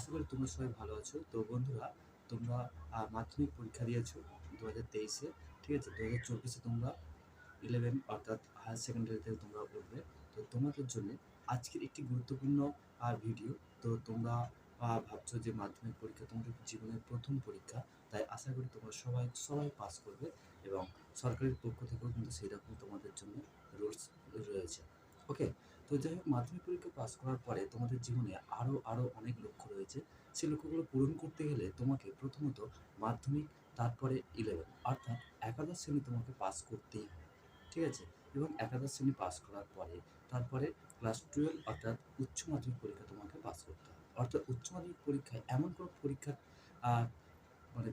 আশা করি তোমরা সবাই ভালো আছো। তো বন্ধুরা, তোমরা মাধ্যমিক পরীক্ষা দিয়েছ দু হাজার তেইশে, ঠিক আছে? দু হাজার চব্বিশে তোমরা ইলেভেন অর্থাৎ হায়ার সেকেন্ডারিতে তোমরা উঠবে তো তোমাদের জন্য আজকের একটি গুরুত্বপূর্ণ আর ভিডিও তো তোমরা ভাবছ যে মাধ্যমিক পরীক্ষা তোমাদের জীবনের প্রথম পরীক্ষা, তাই আশা করি তোমরা সবাই সবাই পাস করবে এবং সরকারের পক্ষ থেকেও কিন্তু সেই রকম তোমাদের জন্য রুলস রয়েছে। ওকে তো যাই হোক, মাধ্যমিক পরীক্ষা পাস করার পরে তোমাদের জীবনে আরও আরও অনেক লক্ষ্য রয়েছে। সেই লক্ষ্যগুলো পূরণ করতে গেলে তোমাকে প্রথমত মাধ্যমিক, তারপরে ইলেভেন অর্থাৎ একাদশ শ্রেণি তোমাকে পাস করতেই হবে। ঠিক আছে? এবং একাদশ শ্রেণি পাস করার পরে, তারপরে ক্লাস টুয়েলভ অর্থাৎ উচ্চ মাধ্যমিক পরীক্ষা তোমাকে পাস করতে হবে। অর্থাৎ উচ্চ মাধ্যমিক পরীক্ষায় এমন কোনো পরীক্ষা মানে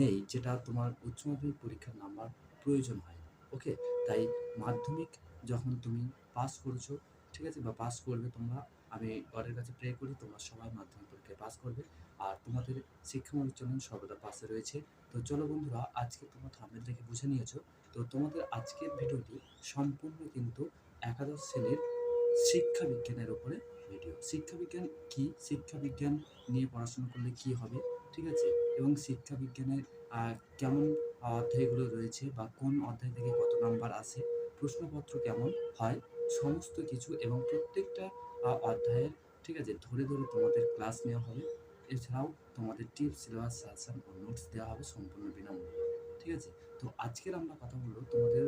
নেই যেটা তোমার উচ্চ মাধ্যমিক পরীক্ষার নাম্বার প্রয়োজন হয় ওকে তাই মাধ্যমিক যখন তুমি পাস করেছ ঠিক আছে? বা পাস করবে তোমরা। আমি গডের কাছে প্রে করি, তোমরা সবাই মাধ্যমিক পরীক্ষায় পাস করবে। আর তোমাদের শিক্ষামূলক চ্যানেল সর্বদা পাশে রয়েছে। তো চলো বন্ধুরা, আজকে তোমরা থামেল দেখে বুঝে নিয়েছো। তো তোমাদের আজকের ভিডিওটি সম্পূর্ণ কিন্তু একাদশ শ্রেণির শিক্ষা বিজ্ঞানের উপরে ভিডিও শিক্ষা বিজ্ঞান কি? শিক্ষা বিজ্ঞান নিয়ে পড়াশোনা করলে কি হবে? ঠিক আছে? এবং শিক্ষা বিজ্ঞানের কেমন অধ্যায়গুলো রয়েছে বা কোন অধ্যায় থেকে কত নাম্বার আসে? প্রশ্নপত্র কেমন হয়? সমস্ত কিছু এবং প্রত্যেকটা অধ্যায়ের, ঠিক আছে, ধরে ধরে তোমাদের ক্লাস নেওয়া হবে। এছাড়াও তোমাদের টিপস সিলেবাস সাজেশন ও নোটস দেওয়া হবে সম্পূর্ণ বিনামূল্যে, ঠিক আছে? তো আজকের আমরা কথা বলব তোমাদের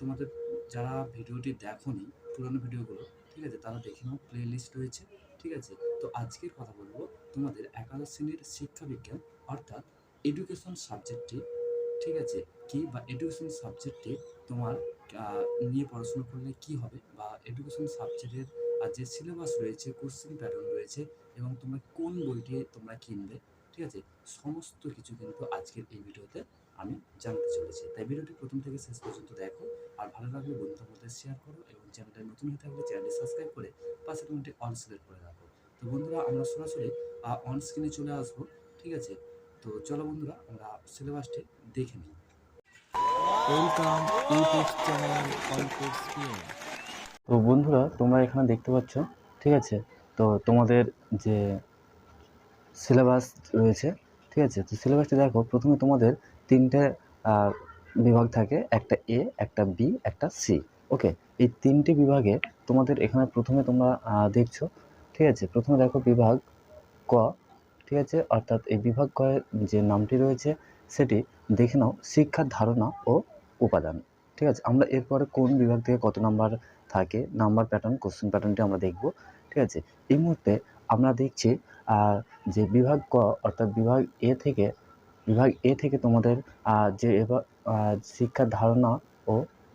তোমাদের যারা ভিডিওটি দেখোনি, পুরোনো ভিডিওগুলো, ঠিক আছে, তারা দেখে নাও প্লে লিস্ট রয়েছে, ঠিক আছে? তো আজকের কথা বলব তোমাদের একাদশ শ্রেণির শিক্ষা বিজ্ঞান অর্থাৎ এডুকেশন সাবজেক্টটি ঠিক আছে? কি বা এডুকেশন সাবজেক্টে তোমার নিয়ে পড়াশোনা করলে কি হবে? বা এডুকেশন সাবজেক্টের আর যে সিলেবাস রয়েছে কোশ্চেন প্যাটার্ন রয়েছে, এবং তোমরা কোন বইটি তোমরা কিনবে? ঠিক আছে? সমস্ত কিছু কিন্তু আজকের এই ভিডিওতে আমি জানতে চলেছি। তাই ভিডিওটি প্রথম থেকে শেষ পর্যন্ত দেখো। আর ভালো লাগলে বন্ধুদের মধ্যে শেয়ার করো এবং চ্যানেলটা নতুন হয়ে থাকলে চ্যানেলটি সাবস্ক্রাইব করে পাশে কমেন্টে অল সিলেক্ট করে রাখো। তো বন্ধুরা, আমরা সরাসরি অন স্ক্রিনে চলে আসব। ঠিক আছে? তো চলো বন্ধুরা আমরা সিলেবাসটি দেখে নিই। ওয়েলকাম ইউটিউব চ্যানেল অল্প তো বন্ধুরা তোমরা এখানে দেখতে পাচ্ছ ঠিক আছে? তো তোমাদের যে সিলেবাস রয়েছে ঠিক আছে? তো সিলেবাসটি দেখো প্রথমে তোমাদের তিনটে বিভাগ থাকে একটা এ একটা বি একটা সি ওকে এই তিনটে বিভাগে তোমাদের এখানে প্রথমে তোমরা দেখছ ঠিক আছে? প্রথমে দেখো বিভাগ ক ঠিক আছে? অর্থাৎ এই বিভাগ কয়ের যে নামটি রয়েছে, সেটি দেখে নাও, শিক্ষার ধারণা ও উপাদান। ঠিক আছে? আমরা এরপরে কোন বিভাগ থেকে কত নাম্বার থাকে, নাম্বার প্যাটার্ন কোশ্চেন প্যাটার্নটি আমরা দেখব। ঠিক আছে? এই মুহূর্তে আমরা দেখছি যে বিভাগ ক, অর্থাৎ বিভাগ এ থেকে, বিভাগ এ থেকে তোমাদের যে শিক্ষার ধারণা ও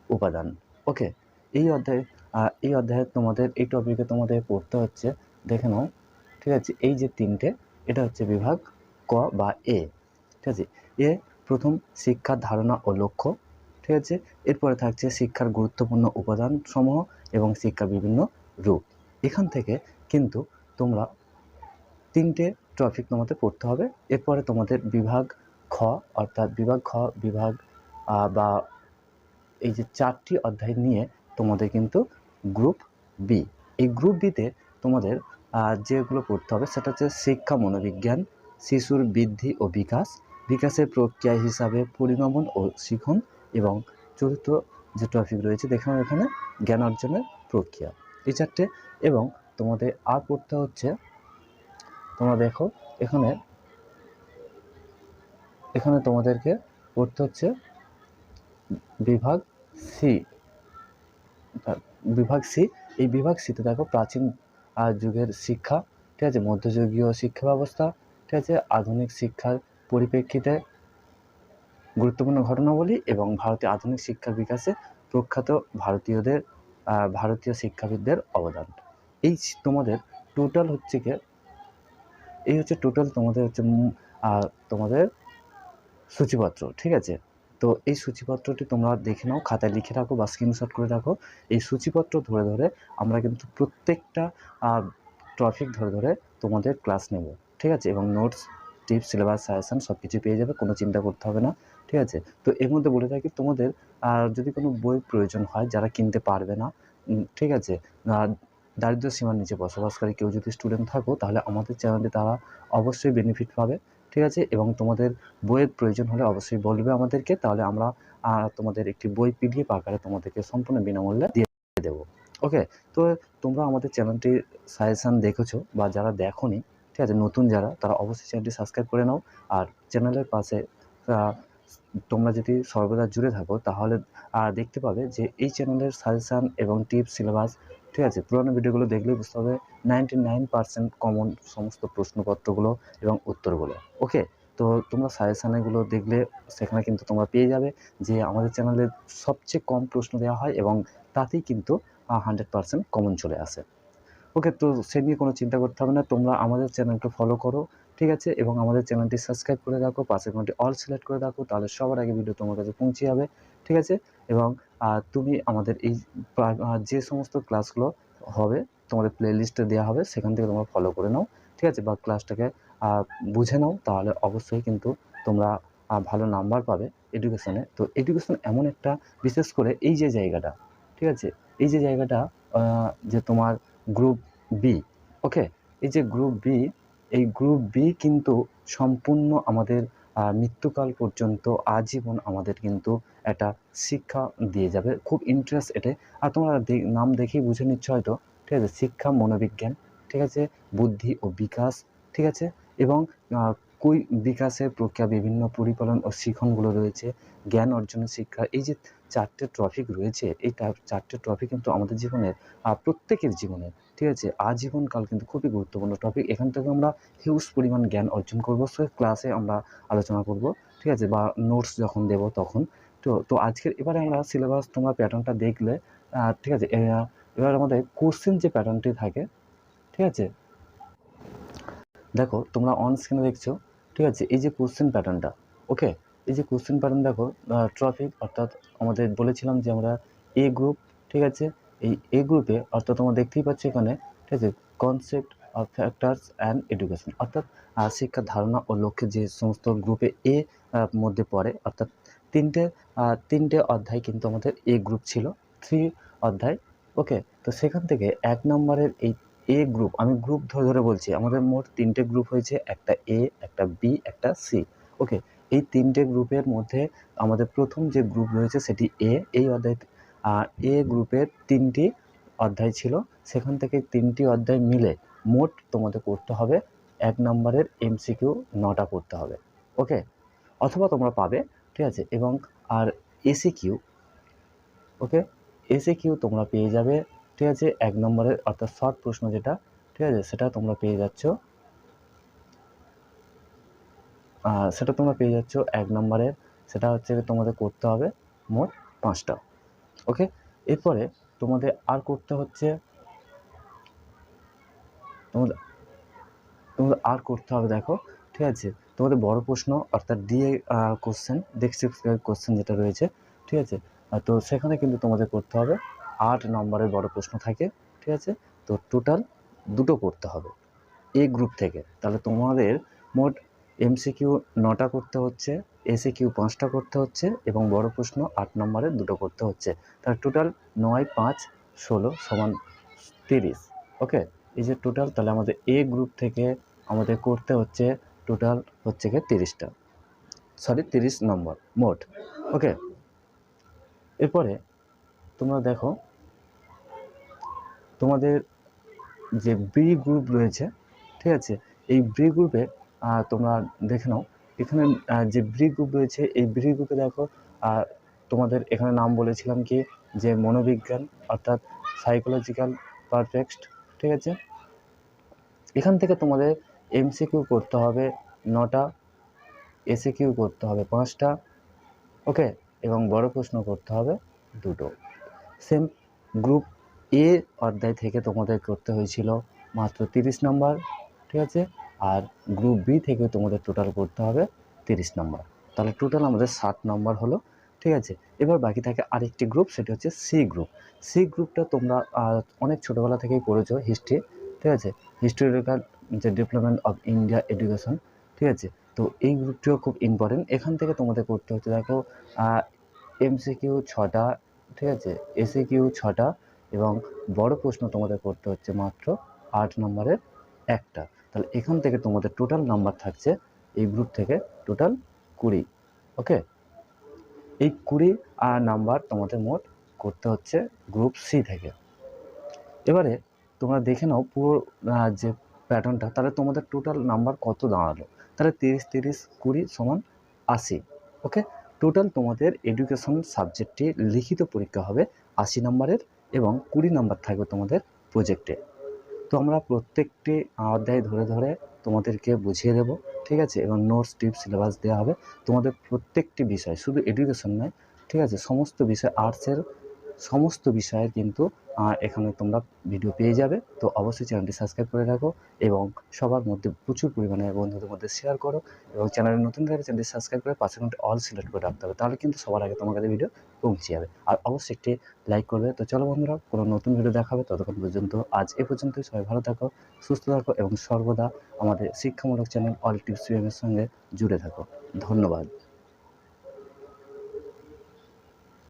উপাদান। ওকে? এই অধ্যায়ে এই অধ্যায়ে তোমাদের, এই টপিকে তোমাদের পড়তে হচ্ছে, দেখে নাও। ঠিক আছে? এই যে তিনটে এটা হচ্ছে বিভাগ ক বা এ, ঠিক আছে? এ প্রথম শিক্ষার ধারণা ও লক্ষ্য, ঠিক আছে? এরপরে থাকছে শিক্ষার গুরুত্বপূর্ণ উপাদান সমূহ এবং শিক্ষার বিভিন্ন রূপ। এখান থেকে কিন্তু তোমরা তিনটে টপিক তোমাদের পড়তে হবে। এরপরে তোমাদের বিভাগ খ, অর্থাৎ বিভাগ খ, বিভাগ বা এই যে চারটি অধ্যায় নিয়ে তোমাদের কিন্তু গ্রুপ বি। এই গ্রুপ বিতে তোমাদের যেগুলো পড়তে হবে সেটা হচ্ছে শিক্ষা মনোবিজ্ঞান, শিশুর বৃদ্ধি ও বিকাশ, বিকাশের প্রক্রিয়া হিসাবে পরিণমন ও শিখন এবং চতুর্থ যে টপিক রয়েছে দেখানো এখানে, জ্ঞান অর্জনের প্রক্রিয়া। এই চারটে এবং তোমাদের আর পড়তে হচ্ছে, তোমরা দেখো, এখানে এখানে তোমাদেরকে পড়তে হচ্ছে বিভাগ সি। বিভাগ সি, এই বিভাগ সিতে দেখো প্রাচীন যুগের শিক্ষা, ঠিক আছে? মধ্যযুগীয় শিক্ষা ব্যবস্থা, ঠিক আছে? আধুনিক শিক্ষার পরিপ্রেক্ষিতে গুরুত্বপূর্ণ ঘটনাবলী এবং ভারতীয় আধুনিক শিক্ষার বিকাশে প্রখ্যাত ভারতীয়দের ভারতীয় শিক্ষাবিদদের অবদান। এই তোমাদের টোটাল হচ্ছে কি? এই হচ্ছে টোটাল তোমাদের হচ্ছে তোমাদের সূচিপত্র, ঠিক আছে? তো এই সূচিপত্রটি তোমরা দেখে নাও খাতায় লিখে রাখো বা স্ক্রিনশট করে রাখো। এই সূচিপত্র ধরে ধরে আমরা কিন্তু প্রত্যেকটা টপিক ধরে ধরে তোমাদের ক্লাস নেব ঠিক আছে? এবং নোটস টিপস সিলেবাস সাজেশন সব কিছু পেয়ে যাবে কোনো চিন্তা করতে হবে না ঠিক আছে? তো এর মধ্যে বলে থাকি তোমাদের আহ, যদি কোনো বই প্রয়োজন হয় যারা কিনতে পারবে না ঠিক আছে? দারিদ্র সীমার নিচে বসবাসকারী কেউ যদি স্টুডেন্ট থাকো তাহলে আমাদের চ্যানেলে তারা অবশ্যই বেনিফিট পাবে। ঠিক আছে? এবং তোমাদের বইয়ের প্রয়োজন হলে অবশ্যই বলবে আমাদেরকে, তাহলে আমরা তোমাদের একটি বই পিডিএফ আকারে তোমাদেরকে সম্পূর্ণ বিনামূল্যে দিয়ে দেবো। ওকে? তো তোমরা আমাদের চ্যানেলটির সাজেশান দেখেছ বা যারা দেখোনি, ঠিক আছে? নতুন যারা, তারা অবশ্যই চ্যানেলটি সাবস্ক্রাইব করে নাও। আর চ্যানেলের পাশে তোমরা যদি সর্বদা জুড়ে থাকো, তাহলে দেখতে পাবে যে এই চ্যানেলের সাজেশান এবং টিপস, সিলেবাস ঠিক আছে? পুরোনো ভিডিওগুলো দেখলেই বুঝতে হবে নাইনটি নাইন পার্সেন্ট কমন সমস্ত প্রশ্নপত্রগুলো এবং উত্তরগুলো। ওকে তো তোমরা সাজেশানগুলো দেখলে সেখানে কিন্তু তোমরা পেয়ে যাবে যে আমাদের চ্যানেলে সবচেয়ে কম প্রশ্ন দেওয়া হয় এবং তাতেই কিন্তু হান্ড্রেড পার্সেন্ট কমন চলে আসে। ওকে তো সে নিয়ে কোনো চিন্তা করতে হবে না। তোমরা আমাদের চ্যানেলকে ফলো করো, ঠিক আছে? এবং আমাদের চ্যানেলটি সাবস্ক্রাইব করে রাখো পাশে কোনটি অল সিলেক্ট করে রাখো, তাহলে সবার আগে ভিডিও তোমার কাছে পৌঁছে যাবে, ঠিক আছে? এবং তুমি আমাদের এই যে সমস্ত ক্লাসগুলো হবে, তোমাদের প্লে লিস্টে দেওয়া হবে, সেখান থেকে তোমরা ফলো করে নাও, ঠিক আছে? বা ক্লাসটাকে বুঝে নাও, তাহলে অবশ্যই কিন্তু তোমরা ভালো নাম্বার পাবে এডুকেশনে তো এডুকেশন এমন একটা, বিশেষ করে এই যে জায়গাটা, ঠিক আছে? এই যে জায়গাটা যে তোমার গ্রুপ বি ওকে এই যে গ্রুপ বি এই গ্রুপ বি কিন্তু সম্পূর্ণ আমাদের মৃত্যুকাল পর্যন্ত আজীবন আমাদের কিন্তু একটা শিক্ষা দিয়ে যাবে। খুব ইন্টারেস্ট এটে। আর তোমরা নাম দেখেই বুঝে নিচ্ছ হয়তো। ঠিক আছে? শিক্ষা, মনোবিজ্ঞান, ঠিক আছে? বুদ্ধি ও বিকাশ, ঠিক আছে? এবং কই বিকাশের প্রক্রিয়া, বিভিন্ন পরিপালন ও শিখনগুলো রয়েছে। জ্ঞান অর্জনের শিক্ষা, এই যে চারটে টপিক রয়েছে, এই চারটে টপিক কিন্তু আমাদের জীবনের প্রত্যেকের জীবনে ঠিক আছে আজীবনকাল কিন্তু খুবই গুরুত্বপূর্ণ টপিক এখান থেকে আমরা হিউজ পরিমাণ জ্ঞান অর্জন করব। সে ক্লাসে আমরা আলোচনা করব, ঠিক আছে? বা নোটস যখন দেব তখন। তো তো আজকের এবারে আমরা সিলেবাস তোমরা প্যাটার্নটা দেখলে ঠিক আছে? এবার আমাদের কোশ্চেন যে প্যাটার্নটি থাকে, ঠিক আছে? দেখো, তোমরা অন স্ক্রিনে দেখছ, ঠিক আছে? এই যে কোশ্চেন প্যাটার্নটা ওকে এই যে কোশ্চেন প্যাটার্ন দেখো ট্রফিক অর্থাৎ আমাদের বলেছিলাম যে আমরা এ গ্রুপ ঠিক আছে? এই এ গ্রুপে অর্থাৎ তোমরা দেখতেই পাচ্ছ এখানে, ঠিক আছে concept of factors and education অর্থাৎ শিক্ষা ধারণা ও লক্ষ্যে যে সমস্ত গ্রুপে এ মধ্যে পড়ে, অর্থাৎ তিনটে তিনটে অধ্যায় কিন্তু আমাদের এ গ্রুপ ছিল থ্রি অধ্যায় ওকে তো সেখান থেকে এক নম্বরের এই এ গ্রুপ আমি গ্রুপ ধরে ধরে বলছি, আমাদের মোট তিনটে গ্রুপ হয়েছে, একটা এ একটা বি একটা সি ওকে এই তিনটে গ্রুপের মধ্যে আমাদের প্রথম যে গ্রুপ রয়েছে সেটি এ এই অধ্যায় এ গ্রুপের তিনটি অধ্যায় ছিল। সেখান থেকে তিনটি অধ্যায় মিলে মোট তোমাদের করতে হবে এক নম্বরের এমসিকিউ নটা করতে হবে। ওকে? অথবা তোমরা পাবে, ঠিক আছে? এবং আর S A Q okay? S A Q তোমরা পেয়ে যাবে, ঠিক আছে? এক নম্বরের অর্থাৎ শর্ট প্রশ্ন যেটা, ঠিক আছে? সেটা তোমরা পেয়ে যাচ্ছ। সেটা তোমরা পেয়ে যাচ্ছ এক নম্বরের। সেটা হচ্ছে তোমাদের করতে হবে মোট পাঁচটা। ওকে এরপরে তোমাদের আর করতে হচ্ছে, তোমাদের তোমাদের আর করতে হবে, দেখো, ঠিক আছে? তোমাদের বড় প্রশ্ন, অর্থাৎ ডিএ কোশ্চেন ডেসক্রিপটিভ কোশ্চেন যেটা রয়েছে, ঠিক আছে? তো সেখানে কিন্তু তোমাদের করতে হবে, আট নম্বরের বড় প্রশ্ন থাকে, ঠিক আছে? তো টোটাল দুটো করতে হবে এ গ্রুপ থেকে। তাহলে তোমাদের মোট এমসিকিউ নটা করতে হচ্ছে এসি কিউ পাঁচটা করতে হচ্ছে এবং বড় প্রশ্ন আট নম্বরের দুটো করতে হচ্ছে। তাহলে টোটাল নয়, পাঁচ, ষোলো সমান তিরিশ। ওকে? এই যে টোটাল তাহলে আমাদের এ গ্রুপ থেকে আমাদের করতে হচ্ছে টোটাল হচ্ছে গিয়ে তিরিশটা। সরি তিরিশ নম্বর, মোট। ওকে? এরপরে তোমরা দেখো, তোমাদের যে বি গ্রুপ রয়েছে, ঠিক আছে? এই বি গ্রুপে তোমরা দেখে নাও। এখানে যে ব্রি গ্রুপ রয়েছে, এই ব্রি গ্রুপে দেখো তোমাদের এখানে নাম বলেছিলাম কি? যে মনোবিজ্ঞান, অর্থাৎ সাইকোলজিক্যাল পারফেক্ট ঠিক আছে? এখান থেকে তোমাদের এমসিকিউ করতে হবে, নটা এসিকিউ করতে হবে, পাঁচটা, ওকে? এবং বড় প্রশ্ন করতে হবে, দুটো। সেম গ্রুপ এ অধ্যায় থেকে তোমাদের করতে হয়েছিল মাত্র তিরিশ নম্বর, ঠিক আছে? আর গ্রুপ বি থেকে তোমাদের টোটাল করতে হবে তিরিশ নম্বর তাহলে টোটাল আমাদের ষাট নম্বর হলো, ঠিক আছে? এবার বাকি থাকে আরেকটি গ্রুপ সেটি হচ্ছে সি গ্রুপ সি গ্রুপটা তোমরা অনেক ছোটোবেলা থেকেই পড়েছো হিস্ট্রি ঠিক আছে? হিস্টোরিক্যাল যে ডেভেলপমেন্ট অফ ইন্ডিয়া এডুকেশন ঠিক আছে? তো এই গ্রুপটিও খুব ইম্পর্টেন্ট এখান থেকে তোমাদের করতে হচ্ছে, দেখো এমসিকিউ ছটা, ঠিক আছে? এসিকিউ ছটা এবং বড় প্রশ্ন তোমাদের করতে হচ্ছে মাত্র আট নম্বরের একটা। তাহলে এখান থেকে তোমাদের টোটাল নাম্বার থাকছে এই গ্রুপ থেকে টোটাল কুড়ি ওকে এই কুড়ি আর নাম্বার তোমাদের মোট করতে হচ্ছে গ্রুপ সি থেকে। এবারে তোমরা দেখে নাও পুরো যে প্যাটার্নটা তাহলে তোমাদের টোটাল নাম্বার কত দাঁড়াল? তাহলে তিরিশ তিরিশ, কুড়ি সমান আশি ওকে টোটাল তোমাদের এডুকেশন সাবজেক্টটি লিখিত পরীক্ষা হবে আশি নম্বরের এবং কুড়ি নাম্বার থাকবে তোমাদের প্রজেক্টে তো আমরা প্রত্যেকটি অধ্যায় ধরে ধরে তোমাদেরকে বুঝিয়ে দেব, ঠিক আছে? এবং নোটস টিপস সিলেবাস দেওয়া হবে তোমাদের প্রত্যেকটি বিষয়, শুধু এডুকেশন নয়, ঠিক আছে? সমস্ত বিষয় আর্টসের সমস্ত বিষয়ের কিন্তু এখানে তোমরা ভিডিও পেয়ে যাবে। তো অবশ্যই চ্যানেলটি সাবস্ক্রাইব করে রাখো এবং সবার মধ্যে প্রচুর পরিমাণে বন্ধুদের মধ্যে শেয়ার করো এবং চ্যানেলে নতুন থাকলে চ্যানেলটি সাবস্ক্রাইব করে পাশে কিন্তু অল সিলেক্ট করে রাখতে হবে, তাহলে কিন্তু সবার আগে তোমার কাছে ভিডিও পৌঁছে যাবে। আর অবশ্যই একটি লাইক করবে। তো চলো বন্ধুরা, কোনো নতুন ভিডিও দেখাবে ততক্ষণ পর্যন্ত আজ এ পর্যন্তই। সবাই ভালো থাকো, সুস্থ থাকো এবং সর্বদা আমাদের শিক্ষামূলক চ্যানেল অল টিপস সঙ্গে জুড়ে থাকো। ধন্যবাদ।